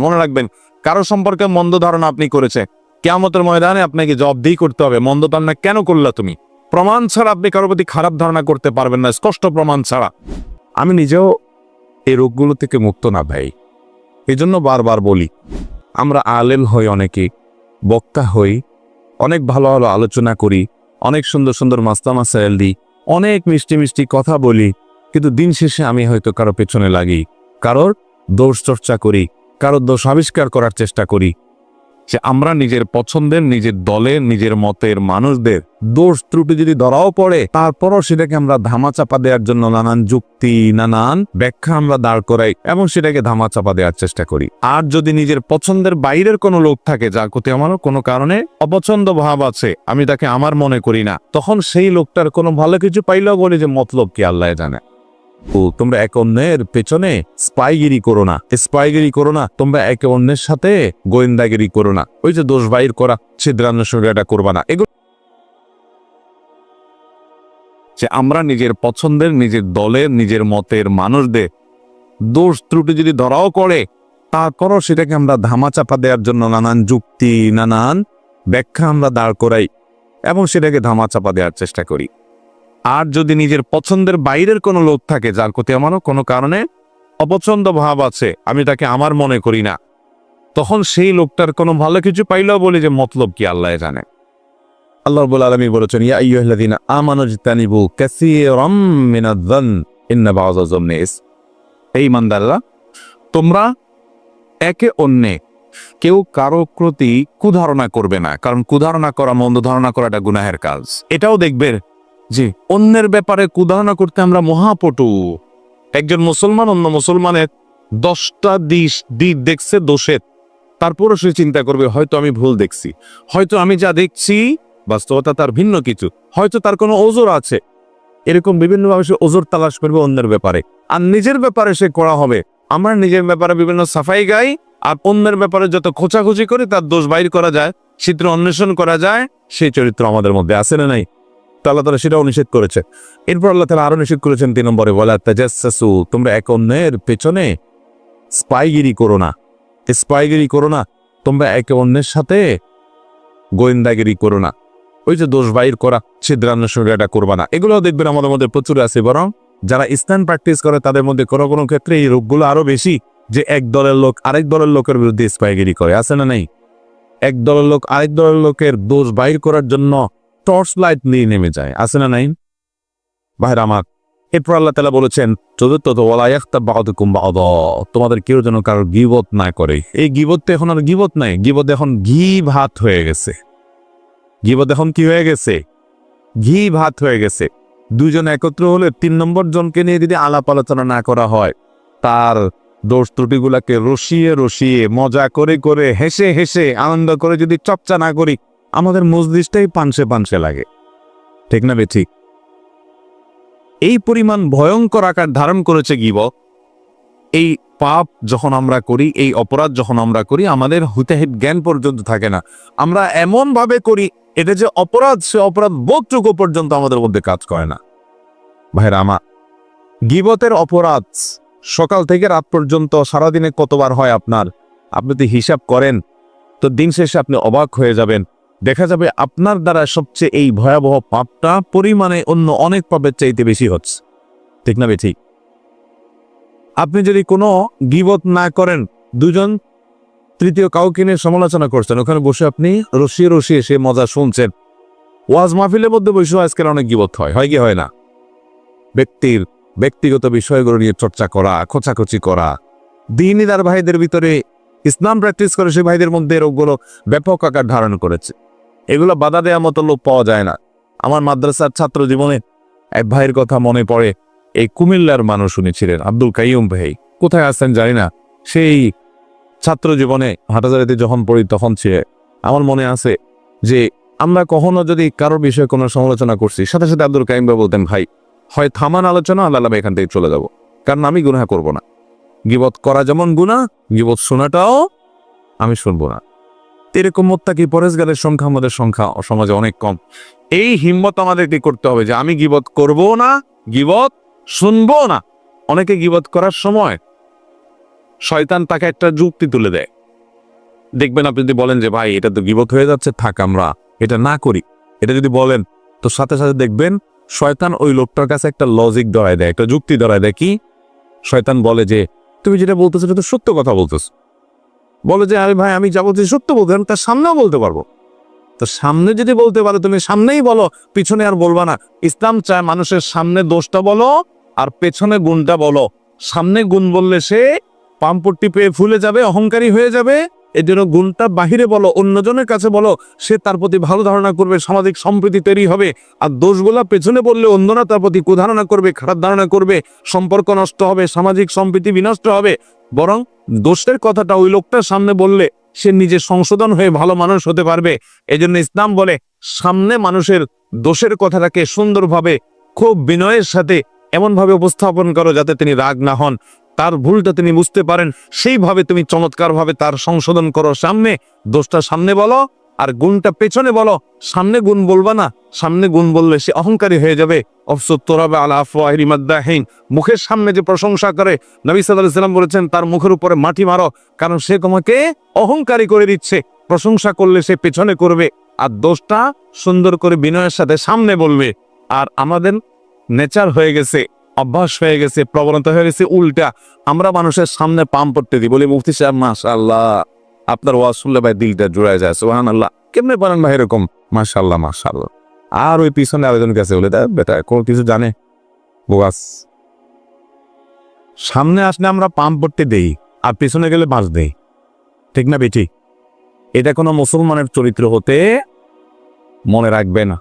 মনে রাখবেন, কারও সম্পর্কে মন্দ ধারণা আপনি করেছে কেয়ামতের ময়দানে আপনাকে জবাবদিহি করতে হবে, মন্দ ধারণা কেন করলা তুমি? প্রমাণ ছাড়া আপনি কারও প্রতি খারাপ ধারণা করতে পারবেন না, স্পষ্ট প্রমাণ ছাড়া। আমি নিজেও এই রোগগুলো থেকে মুক্ত না, ভাই। এই জন্য বারবার বলি, আমরা আলেম হই অনেকে, বক্তা হই, অনেক ভালো ভালো আলোচনা করি, অনেক সুন্দর সুন্দর মাস্তা মাসাইল দিই, অনেক মিষ্টি মিষ্টি কথা বলি, কিন্তু দিন শেষে আমি হয়তো কারও পেছনে লাগি, কারোর দোষ চর্চা করি কারোর দোষ আবিষ্কার করার চেষ্টা করি। যে আমরা নিজের পছন্দের, নিজের দলের নিজের মতের মানুষদের দোষ ত্রুটি যদি ধরাও পড়ে, তারপরও সেটাকে আমরা ধামাচাপা দেওয়ার জন্য নানান যুক্তি, নানান ব্যাখ্যা আমরা দাঁড় করাই এবং সেটাকে ধামাচাপা দেওয়ার চেষ্টা করি। আর যদি নিজের পছন্দের বাইরের কোনো লোক থাকে, যার প্রতি আমারও কোনো কারণে অপছন্দ ভাব আছে, আমি তাকে আমার মনে করি না, তখন সেই লোকটার কোনো ভালো কিছু পাইলেও বলি যে মতলব কি আল্লাহ জানে। ও, তোমরা এক অন্যের পেছনে স্পাইগিরি করো না। স্পাইগিরি করো না, তোমরা একে অন্যের সাথে গোয়েন্দাগিরি করো না। ওই যে দোষ বাইর করা ছিদ্রান্বেষণ এটা করবা না। এগুলো যে আমরা নিজের পছন্দের, নিজের দলের, নিজের মতের মানুষদের দোষ ত্রুটি যদি ধরাও করে তারপরও সেটাকে আমরা ধামাচাপা দেওয়ার জন্য নানান যুক্তি, নানান ব্যাখ্যা আমরা দাঁড় করাই এবং সেটাকে ধামাচাপা দেওয়ার চেষ্টা করি। আর যদি নিজের পছন্দের বাইরের কোনো লোক থাকে যার প্রতি আমারও কোনো কারণে অপছন্দ ভাব আছে, আমি তাকে আমার মনে করি না, তখন সেই লোকটার কোনো ভালো কিছু পাইলেও বলি যে মতলব কি আল্লাহ জানে। আল্লাহ রাব্বুল আলামিন বলেছেন, ইয়া আইয়ুহাল্লাযীনা আমানু জিতানিবু কাসীরাম মিনায-যান ইন্না বা'যা এই ইমানদাররা, তোমরা একে অন্যে কেউ কারও প্রতি কুধারণা করবে না, কারণ কুধারণা করা, মন্দ ধারণা করাটা গুনাহের কাজ। এটাও দেখবে যে অন্যের ব্যাপারে কুধারণা করতে আমরা মহাপটু। একজন মুসলমান অন্য মুসলমানের দশটা দিশ দিক দেখছে, দোষের। তারপরও সে চিন্তা করবে, হয়তো আমি ভুল দেখছি। হয়তো আমি যা দেখছি, বাস্তবতা তার ভিন্ন কিছু। হয়তো তার কোনো ওজোর আছে। এরকম বিভিন্নভাবে সে ওজোর তালাশ করবে অন্যের ব্যাপারে। আর নিজের ব্যাপারে সে করা হবে। আমার নিজের ব্যাপারে বিভিন্ন সাফাই গাই, আর অন্যের ব্যাপারে যত খোঁচাখুচি করে, তার দোষ বাইর করা যায়, চিত্র অন্বেষণ করা যায়, সেই চরিত্র আমাদের মধ্যে আছে না নাই? আল্লাহ তালা সেটাও নিষেধ করেছে। এরপর আল্লাহ তালা আরও নিষেধ করেছেন তিন নম্বরে বলে তাজাসু তোমরা এক অন্যের পেছনে স্পাইগিরি করো না। স্পাইগিরি করো না, তোমরা একে অন্যের সাথে গোয়েন্দাগিরি করো না। ওই যে দোষ বাইর করা ছিদ্রান্বেষণ এটা করবা না। এগুলো দেখবেন আমাদের মধ্যে প্রচুর আছে, বরং যারা ইসলাম প্র্যাকটিস করে, তাদের মধ্যে কোনো কোনো ক্ষেত্রে এই রোগগুলো আরও বেশি যে এক দলের লোক আরেক দলের লোকের বিরুদ্ধে স্পাইগিরি করে। আছে না নেই? এক দলের লোক আরেক দলের লোকের দোষ বাইর করার জন্য টর্চ লাইট নিয়ে নেমে যায়। আছে না নাই? ভাইর আমার, এরপর আল্লাহ তালা বলেছেন তোমাদের কেউ যেন কারোর গিবত না করে। এই গিবত এখন আর গিবত নাই, গিবত এখন ঘি ভাত হয়ে গেছে। গিবত এখন কি হয়ে গেছে? ঘি ভাত হয়ে গেছে। দুজন একত্র হলে তিন নম্বর জনকে নিয়ে যদি আলাপ আলোচনা না করা হয়, তার দোষ ত্রুটিগুলাকে রসিয়ে রসিয়ে মজা করে করে, হেসে হেসে, আনন্দ করে যদি চর্চা না করি আমাদের মসজিদটাই পানসে পানসে লাগে। ঠিক না বে ঠিক এই পরিমাণ ভয়ঙ্কর আকার ধারণ করেছে গিবত এই পাপ যখন আমরা করি, এই অপরাধ যখন আমরা করি, আমাদের হুতাহিত জ্ঞান পর্যন্ত থাকে না। আমরা এমন ভাবে করি, এটা যে অপরাধ, সে অপরাধ বোধটুকু পর্যন্ত আমাদের মধ্যে কাজ করে না। ভাইরা আমার, গিবতের অপরাধ সকাল থেকে রাত পর্যন্ত সারাদিনে কতবার হয় আপনার? আপনি যদি হিসাব করেন, তো দিন শেষে আপনি অবাক হয়ে যাবেন। দেখা যাবে আপনার দ্বারা সবচেয়ে এই ভয়াবহ পাপটা পরিমাণে অন্য অনেক পাপের চাইতে বেশি হচ্ছে। ঠিক না বে ঠিক? আপনি যদি কোনো গিবত না করেন, দুজন তৃতীয় কাউকে নিয়ে সমালোচনা করছেন, ওখানে বসে আপনি রসিয়ে রসিয়ে সে মজা শুনছেন। ওয়াজ মাহফিলের মধ্যে বসে আজকাল অনেক গিবত হয় হয় কি, হয় না? ব্যক্তির ব্যক্তিগত বিষয়গুলো নিয়ে চর্চা করা, খোঁচাখুচি করা দিনীদার ভাইদের ভিতরে ইসলাম প্র্যাকটিস করে সে ভাইদের মধ্যে রোগগুলো ব্যাপক আকার ধারণ করেছে। এগুলো বাধা দেওয়ার মতো লোক পাওয়া যায় না। আমার মাদ্রাসার ছাত্র জীবনে এক ভাইয়ের কথা মনে পড়ে, এই কুমিল্লার মানুষ শুনেছিলেন আব্দুল কাইম ভাই। কোথায় আসছেন জানি না, সেই ছাত্র জীবনে হাটাজারিতে যখন পড়ি তখন সে, আমার মনে আছে যে আমরা কখনো যদি কারোর বিষয়ে কোনো সমালোচনা করছি, সাথে সাথে আব্দুল কাইম ভাই বলতেন, ভাই, হয় থামান আলোচনা আল্লাহ এখান থেকে চলে যাব। কারণ আমি গুনাহ করব না। গিবত করা যেমন গুনাহ, গিবত শোনাটাও আমি শুনব না। এরকম মোত্তাকি পরেশগারের সংখ্যা আমাদের সংখ্যা সমাজে অনেক কম। এই হিম্মত আমাদেরকে করতে হবে যে আমি গিবত করব না, গিবত শুনব না। অনেকে গিবত করার সময় শয়তান তাকে একটা যুক্তি তুলে দেয়। দেখবেন আপনি যদি বলেন যে, ভাই, এটা তো গিবত হয়ে যাচ্ছে, থাক আমরা এটা না করি। এটা যদি বলেন, তো সাথে সাথে দেখবেন শয়তান ওই লোকটার কাছে একটা লজিক ধরায় দেয়, একটা যুক্তি ধরায় দেয় কি? শয়তান বলে যে, তুমি যেটা বলতেছো, এটা তো সত্য কথা বলতেছো। বলে যে, আরে ভাই, আমি যা বলছি সত্য বলতে তার সামনেও বলতে পারব। তো সামনে যদি বলতে পারো, তুমি সামনেই বলো, পিছনে আর বলবা না। ইসলাম চায় মানুষের সামনে দোষটা বলো, আর পেছনে গুণটা বলো। সামনে গুণ বললে সে পাম্পট্টি পেয়ে ফুলে যাবে, অহংকারী হয়ে যাবে। এই জন্য গুণটা বাহিরে বলো, অন্যজনের কাছে বলো। সে তার প্রতি ভালো ধারণা করবে, সামাজিক সম্প্রীতি তৈরি হবে। আর দোষগুলা পেছনে বললে অন্যরা তার প্রতি কুধারণা করবে, খারাপ ধারণা করবে। সম্পর্ক নষ্ট হবে, সামাজিক সম্প্রীতি বিনষ্ট হবে। বরং দোষের কথাটা ওই লোকটার সামনে বললে সে নিজে সংশোধন হয়ে ভালো মানুষ হতে পারবে। এজন্য ইসলাম বলে, সামনে মানুষের দোষের কথাটাকে সুন্দরভাবে, খুব বিনয়ের সাথে এমনভাবে উপস্থাপন করো যাতে তিনি রাগ না হন। তার ভুলটা তিনি বুঝতে পারেন। সেইভাবে তুমি চমৎকারভাবে তার সংশোধন করো। সামনে দোষটা সামনে বলো। আর গুণটা পেছনে বলো, সামনে গুণ বলবা না, সামনে গুণ বললে সে অহংকারী হয়ে যাবে। মুখের সামনে যে প্রশংসা করে, নবী সাল্লাম বলেছেন, তার মুখের উপরে মাটি মারো, কারণ সে তোমাকে অহংকারী করে দিচ্ছে। প্রশংসা করলে সে পেছনে করবে, আর দোষটা সুন্দর করে বিনয়ের সাথে সামনে বলবে। আর আমাদের নেচার হয়ে গেছে, অভ্যাস হয়ে গেছে, প্রবণতা হয়ে গেছে, উল্টা। আমরা মানুষের সামনে পাম পড়তে দিই, বলি মুফতি সাহেব, মাশাআল্লাহ। আপনার ওয়াজ শুনলে ভাই দিলটা জুড়ায় যায় সুহান আল্লাহ কেমনে পারেন ভাই এরকম? মাশাআল্লাহ মাশাআল্লাহ। আর ওই পিছনে আরেকজন কাছে বলে দেয় বেটা, কোন কিছু জানে? বাস সামনে আসলে আমরা পাম্প পড়তে দেই, আর পিছনে গেলে বাঁশ দেই। ঠিক না বেটি? এটা কোনো মুসলমানের চরিত্র হতে মনে রাখবে না।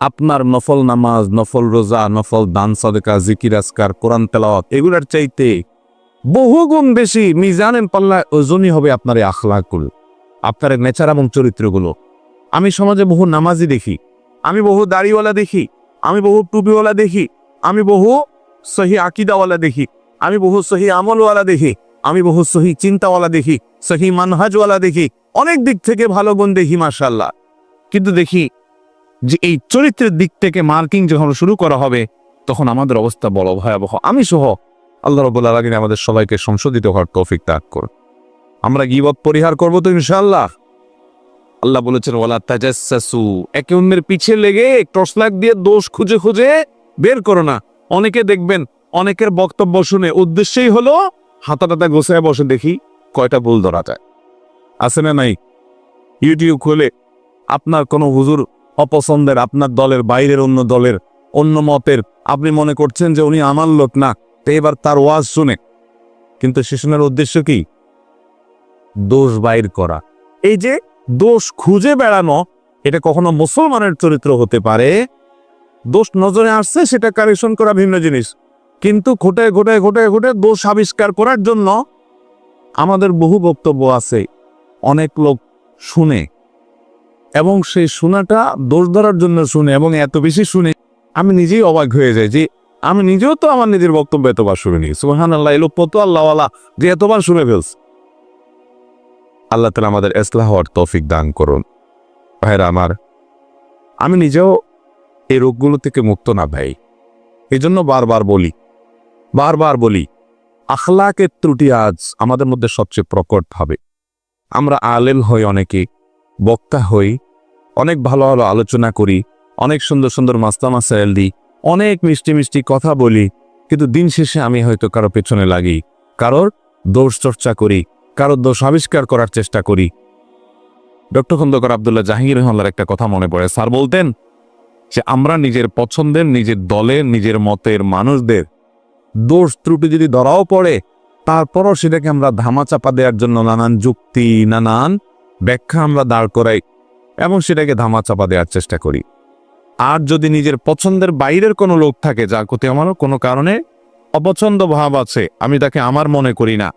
আপনার নফল নামাজ, নফল রোজা, নফল দান, সদকা, জিকির আসকার কোরআন তেলাওয়াত, এগুলার চাইতে বহু গুণ বেশি মিজানের পাল্লায় ওজনই হবে আপনার এই আখলাকুল, আপনার নেচার এবং চরিত্রগুলো। আমি সমাজে বহু নামাজি দেখি, আমি বহু দাড়িওয়ালা দেখি, আমি বহু টুপিওয়ালা দেখি, আমি বহু সহি আকিদাওয়ালা দেখি, আমি বহু সহি আমলওয়ালা দেখি, আমি বহু সহি চিন্তাওয়ালা দেখি, সহি মানহাজওয়ালা দেখি, অনেক দিক থেকে ভালো গুণ দেখি মার্শাল্লাহ কিন্তু দেখি যে এই চরিত্রের দিক থেকে মার্কিং যখন শুরু করা হবে, তখন আমাদের অবস্থা বড় ভয়াবহ। আমি সহ আল্লাহ রবুল্লা আলমিন আমাদের সবাইকে সংশোধিত হওয়ার তৌফিক ত্যাগ করুন। আমরা গিবত পরিহার করব তো ইনশাল্লাহ আল্লাহ বলেছেন, ওয়ালা তাজাসসু একে অন্যের পিছে লেগে টর্চ লাইট দিয়ে দোষ খুঁজে খুঁজে বের করো না। অনেকে দেখবেন, অনেকের বক্তব্য শুনে উদ্দেশ্যই হলো হাতাটাতে গোছায় বসে দেখি কয়টা ভুল ধরা যায়। আছে না নাই? ইউটিউব খুলে আপনার কোনো হুজুর অপছন্দের, আপনার দলের বাইরের অন্য দলের, অন্য মতের, আপনি মনে করছেন যে উনি আমার লোক না তো এবার তার ওয়াজ শুনে। কিন্তু শিশুনের উদ্দেশ্য কি? দোষ বাইর করা। এই যে দোষ খুঁজে বেড়ানো, এটা কখনো মুসলমানের চরিত্র হতে পারে। দোষ নজরে আসছে, সেটা কারেকশন করা ভিন্ন জিনিস। কিন্তু ঘটে ঘটে ঘটে ঘটে দোষ আবিষ্কার করার জন্য আমাদের বহু বক্তব্য আছে। অনেক লোক শুনে। এবং সেই শোনাটা দোষ ধরার জন্য শুনে এবং এত বেশি শুনে আমি নিজেই অবাক হয়ে যাই যে আমি নিজেও তো আমার নিজের বক্তব্য এতবার শুনিনি সুহান আল্লাহ এলো কত আল্লাহ যে এতবার শুনে ফেলছে। আল্লাহ তালা আমাদের এসলাহ হওয়ার তৌফিক দান করুন। ভাইরা আমার, আমি নিজেও এই রোগগুলো থেকে মুক্ত না ভাই। এই জন্য বারবার বলি বারবার বলি, আখলাকের ত্রুটি আজ আমাদের মধ্যে সবচেয়ে প্রকট ভাবে। আমরা আলেল হই অনেকে, বক্তা হই, অনেক ভালো ভালো আলোচনা করি, অনেক সুন্দর সুন্দর মাস্তা মাসাইল দিই অনেক মিষ্টি মিষ্টি কথা বলি, কিন্তু দিন শেষে আমি হয়তো কারও পেছনে লাগি, কারোর দোষ চর্চা করি, কারোর দোষ আবিষ্কার করার চেষ্টা করি। ডক্টর খন্দকর আবদুল্লাহ জাহাঙ্গীর রহমানের একটা কথা মনে পড়ে। স্যার বলতেন যে, আমরা নিজের পছন্দের, নিজের দলের নিজের মতের মানুষদের দোষ ত্রুটি যদি ধরাও পড়ে, তারপরও সেটাকে আমরা ধামাচাপা দেওয়ার জন্য নানান যুক্তি, নানান ব্যাখ্যা আমরা দাঁড় করাই এবং সেটাকে ধামাচাপা দেওয়ার চেষ্টা করি। আর যদি নিজের পছন্দের বাইরের কোনো লোক থাকে যার প্রতি আমারও কোনো কারণে অপছন্দ ভাব আছে, আমি তাকে আমার মনে করি না,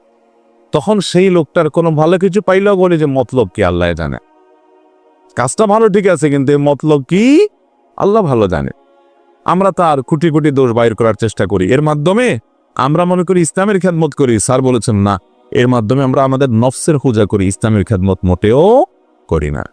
তখন সেই লোকটার কোনো ভালো কিছু পাইলেও বলে যে মতলব কি আল্লাহ জানে। কাজটা ভালো ঠিক আছে, কিন্তু মতলব কি আল্লাহ ভালো জানে। আমরা তার কুটি কুটি দোষ বাইর করার চেষ্টা করি। এর মাধ্যমে আমরা মনে করি ইসলামের খেদমত করি। স্যার বলেছেন, না, এর মাধ্যমে আমরা আমাদের নফসের পূজা করি। ইসলামের খেদমত মোটেও করি না।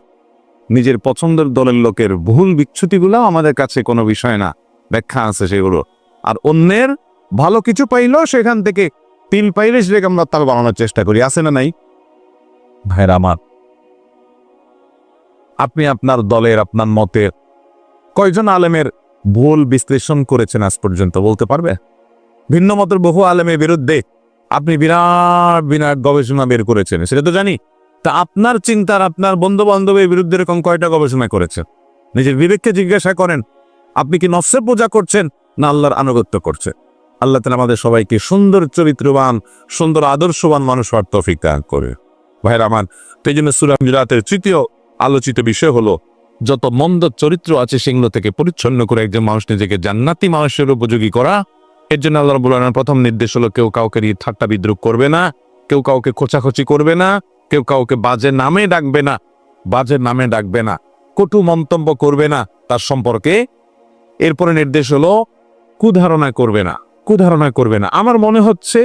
নিজের পছন্দের দলের লোকের ভুল বিচ্ছুতিগুলো আমাদের কাছে কোনো বিষয় না। ব্যাখ্যা আছে সেগুলো। আর অন্যের ভালো কিছু পাইলেও সেখান থেকে তিল পাইলে সেটাকে আমরা তাল বানানোর চেষ্টা করি। আছে না নাই? ভাইরা আমার, আপনি আপনার দলের, আপনার মতের কয়জন আলেমের ভুল বিশ্লেষণ করেছেন আজ পর্যন্ত বলতে পারবে? ভিন্ন মতের বহু আলেমের বিরুদ্ধে আপনি বিরাট বিরাট গবেষণা বের করেছেন, সেটা তো জানি। তা আপনার চিন্তার আপনার বন্ধু বান্ধবের বিরুদ্ধে এরকম কয়টা গবেষণা করেছেন নিজের বিবেককে জিজ্ঞাসা করেন, আপনি কি নফসের পূজা করছেন না আল্লাহর আনুগত্য করছেন? আল্লাহ তালা আমাদের সবাইকে সুন্দর চরিত্রবান, সুন্দর আদর্শবান মানুষ হওয়ার তৌফিক দান করে। ভাইরা আমার, তো এই জন্য সুরাম রাতের তৃতীয় আলোচিত বিষয় হলো, যত মন্দ চরিত্র আছে সেগুলো থেকে পরিচ্ছন্ন করে একজন মানুষ নিজেকে জান্নাতি মানুষের উপযোগী করা, এর জন্য আল্লাহ রবুল প্রথম নির্দেশ হলো, কেউ কাউকে নিয়ে ঠাট্টা বিদ্রুপ করবে না, কেউ কাউকে খোঁচাখুচি করবে না কেউ কাউকে বাজে নামে ডাকবে না, বাজে নামে ডাকবে না, কটু মন্তব্য করবে না তার সম্পর্কে। এরপরে নির্দেশ হলো, কুধারণা করবে না, কুধারণা করবে না। আমার মনে হচ্ছে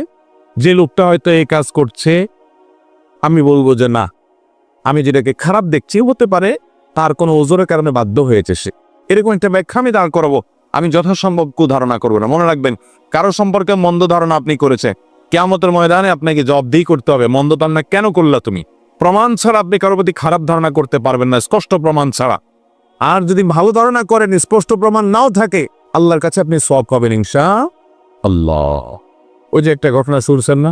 যে লোকটা হয়তো এই কাজ করছে। আমি বলব যে না, আমি যেটাকে খারাপ দেখছি হতে পারে তার কোনো ওজোরের কারণে বাধ্য হয়েছে সে। এরকম একটা ব্যাখ্যা আমি দাঁড় করাবো। আমি যথাসম্ভব কুধারণা করব না। মনে রাখবেন, কারও সম্পর্কে মন্দ ধারণা আপনি করেছে কেয়ামতের ময়দানে আপনাকে জবাবদিহি করতে হবে, মন্দ ধারণা কেন করলা তুমি? প্রমাণ ছাড়া আপনি কারোর প্রতি খারাপ ধারণা করতে পারবেন না, স্পষ্ট প্রমাণ ছাড়া। আর যদি ভালো ধারণা করেন, স্পষ্ট প্রমাণ নাও থাকে, আল্লাহর কাছে আপনি সব পাবেন ইনশা আল্লাহ ওই যে একটা ঘটনা শুনছেন না?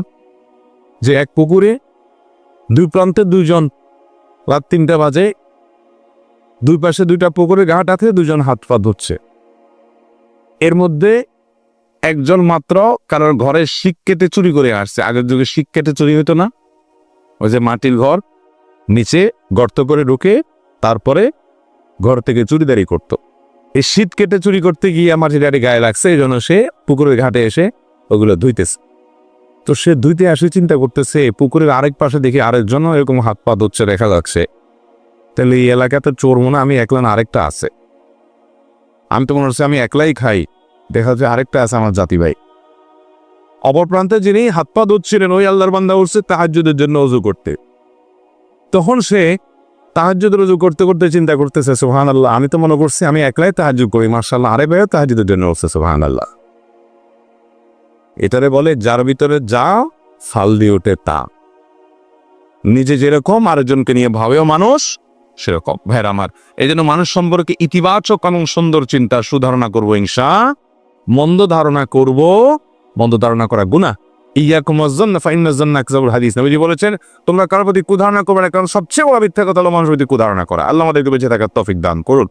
যে এক পুকুরে দুই প্রান্তে দুইজন, রাত তিনটা বাজে, দুই পাশে দুইটা পুকুরে ঘাট আছে দুজন হাত পা ধুচ্ছে এর মধ্যে একজন মাত্র কারোর ঘরের শিক কেটে চুরি করে আসছে। আগের যুগে শিক কেটে চুরি হতো না। ওই যে মাটির ঘর, নিচে গর্ত করে ঢুকে তারপরে ঘর থেকে চুরিদারি করত। এই শীত কেটে চুরি করতে গিয়ে আমার যেটা গায়ে লাগছে, এই জন্য সে পুকুরের ঘাটে এসে ওগুলো ধুইতেছে। তো সে ধুইতে আসে, চিন্তা করতেছে পুকুরের আরেক পাশে দেখি আরেকজনও এরকম হাত পা ধুচ্ছে দেখা যাচ্ছে। তাহলে এই এলাকাতে চোর মনে আমি একলা আরেকটা আছে। আমি তো মনে হচ্ছে আমি একলাই খাই। দেখা যাচ্ছে আরেকটা আছে আমার জাতি ভাই। অপর প্রান্তে যিনি হাত পা ধুচ্ছিলেন, ওই আল্লাহর বান্দা উঠছে তাহাজ্জুদের জন্য অজু করতে। তখন সে তাহাজ্জুদের রুজু করতে করতে চিন্তা করতেছে সোহান আল্লাহ আমি তো মনে করছি আমি একলাই তাহাজ্জুদ করি মার্শাল্লাহ আরে ভাইও তাহাজ্জুদের জন্য উঠছে সুহান আল্লাহ এটারে বলে, যার ভিতরে যা ফাল দিয়ে ওঠে তা। নিজে যেরকম, আরেকজনকে নিয়ে ভাবেও মানুষ সেরকম। ভাইর আমার এই জন্য মানুষ সম্পর্কে ইতিবাচক এবং সুন্দর চিন্তা সুধারণা করব ইনসা মন্দ ধারণা করব, মন্দ ধারণা করা গুণা হাদিস। বলেছেন, তোমরা কারোর প্রতি কুধারণা করবে না, কারণ সবচেয়ে বড় মিথ্যা কথা হলো মানুষের প্রতি কুধারণা করা। আল্লাহ আমাদেরকে বেঁচে থাকার তফিক দান করুন।